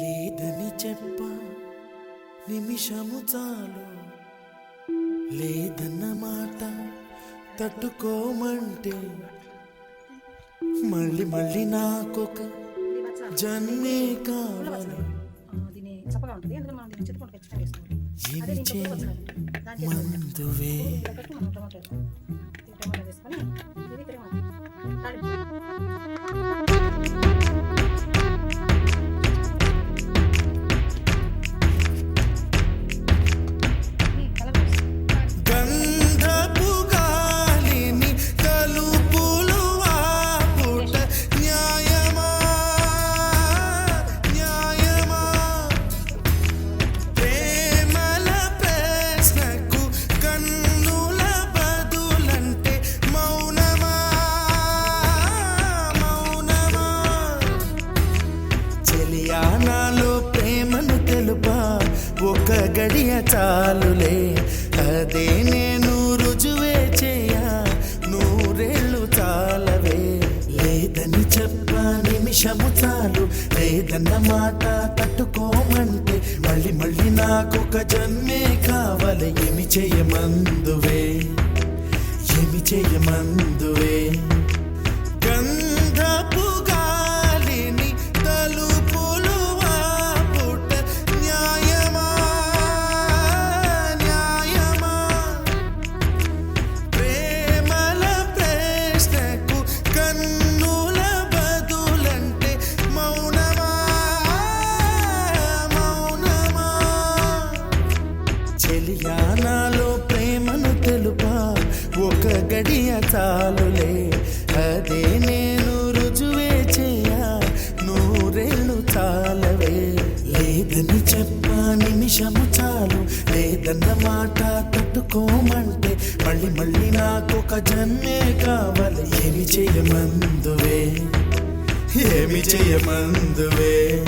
లేదని చెప్ప నిమిషము చాలు. లేదన్న మాట తట్టుకోమంటే మళ్ళీ మళ్ళీ నాకొక జన్మే కావాలి. దీన్ని చప్పగా ఒక గడియ చాలులే. అదే నేను రుజువే చేయా నూరేళ్ళు చాలవే. లేదని చెప్ప నిమిషము చాలు లేదన్న మాట తట్టుకోమంటే మళ్ళీ మళ్ళీ నాకొక జన్మే కావాలి. ఏమి చేయమందువే? ఏమి చేయమందువే? నాలో ప్రేమను తెలుపా? ఒక గడియ చాలులే. అదే నేను రుజువే చేయ. నూరేళ్ళు చాలవే. లేదని చెప్పా నిమిషము చాలు. లేదన్న మాట తట్టుకోమంటే మళ్ళీ మళ్ళీ నాకు ఒక జన్మే కావాలి. ఏమి చేయమందువే? ఏమి చేయమందువే?